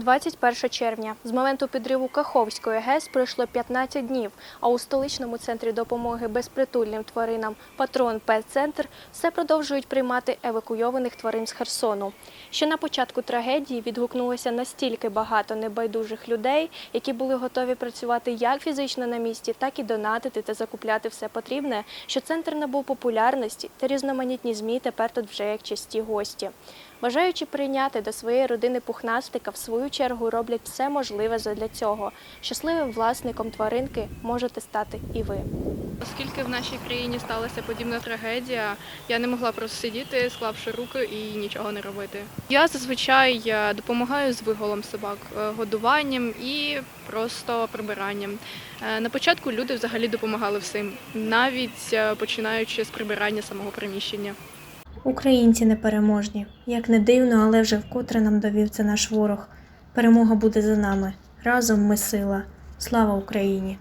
21 червня. З моменту підриву Каховської ГЕС пройшло 15 днів, а у столичному центрі допомоги безпритульним тваринам Патрон Пет-центр все продовжують приймати евакуйованих тварин з Херсону. Ще на початку трагедії відгукнулося настільки багато небайдужих людей, які були готові працювати як фізично на місці, так і донатити та закупляти все потрібне, що центр набув популярності та різноманітні змі тепер тут вже як часті гості. Бажаючи прийняти до своєї родини пухнастика, в свою чергу роблять все можливе задля цього. Щасливим власником тваринки можете стати і ви. Оскільки в нашій країні сталася подібна трагедія, я не могла просто сидіти, склавши руки і нічого не робити. Я зазвичай е, допомагаю з виголом собак, е, годуванням і просто прибиранням. Е, На початку люди взагалі допомагали всім, навіть починаючи з прибирання самого приміщення. Українці непереможні. Як не дивно, але вже вкотре нам довів це наш ворог. Перемога буде за нами. Разом ми сила. Слава Україні!